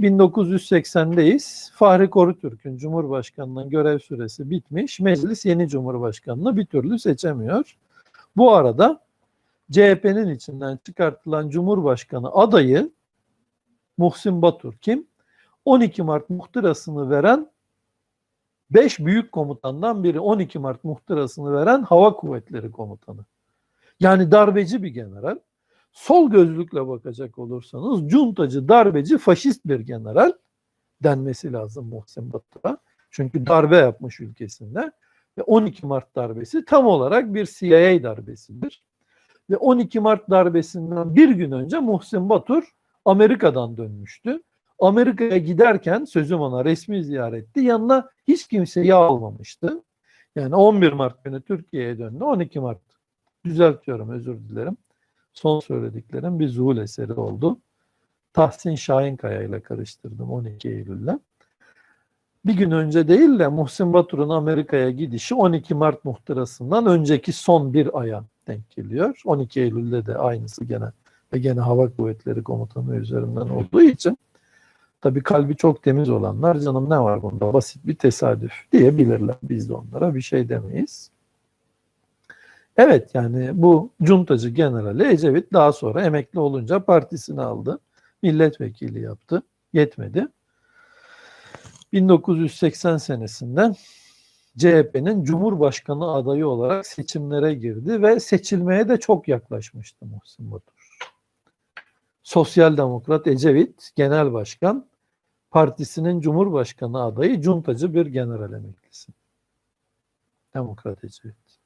1980'deyiz. Fahri Korutürk'ün Cumhurbaşkanlığının görev süresi bitmiş. Meclis yeni Cumhurbaşkanını bir türlü seçemiyor. Bu arada CHP'nin içinden çıkartılan Cumhurbaşkanı adayı Muhsin Batur kim? 12 Mart muhtırasını veren 5 büyük komutandan biri 12 Mart muhtırasını veren Hava Kuvvetleri Komutanı. Yani darbeci bir general. Sol gözlükle bakacak olursanız cuntacı, darbeci, faşist bir general denmesi lazım Muhsin Batur'a. Çünkü darbe yapmış ülkesinde. Ve 12 Mart darbesi tam olarak bir CIA darbesidir. Ve 12 Mart darbesinden bir gün önce Muhsin Batur Amerika'dan dönmüştü. Amerika'ya giderken sözüm ona resmi ziyaretti. Yanına hiç kimseyi almamıştı. Yani 11 Mart günü Türkiye'ye döndü. 12 Mart düzeltiyorum özür dilerim. Son söylediklerim bir zuhul eseri oldu. Tahsin Şahinkaya ile karıştırdım 12 Eylül'le. Bir gün önce değil de Muhsin Batur'un Amerika'ya gidişi 12 Mart muhtırasından önceki son bir aya denk geliyor. 12 Eylül'de de aynısı gene ve gene Hava Kuvvetleri Komutanı üzerinden olduğu için tabii kalbi çok temiz olanlar canım ne var bunda basit bir tesadüf diyebilirler. Biz de onlara bir şey demeyiz. Evet yani bu cuntacı generali Ecevit daha sonra emekli olunca partisini aldı. Milletvekili yaptı. Yetmedi. 1980 senesinden CHP'nin Cumhurbaşkanı adayı olarak seçimlere girdi ve seçilmeye de çok yaklaşmıştı Muhsin Batur. Sosyal Demokrat Ecevit Genel Başkan partisinin Cumhurbaşkanı adayı cuntacı bir general emeklisi. Demokrat Ecevit.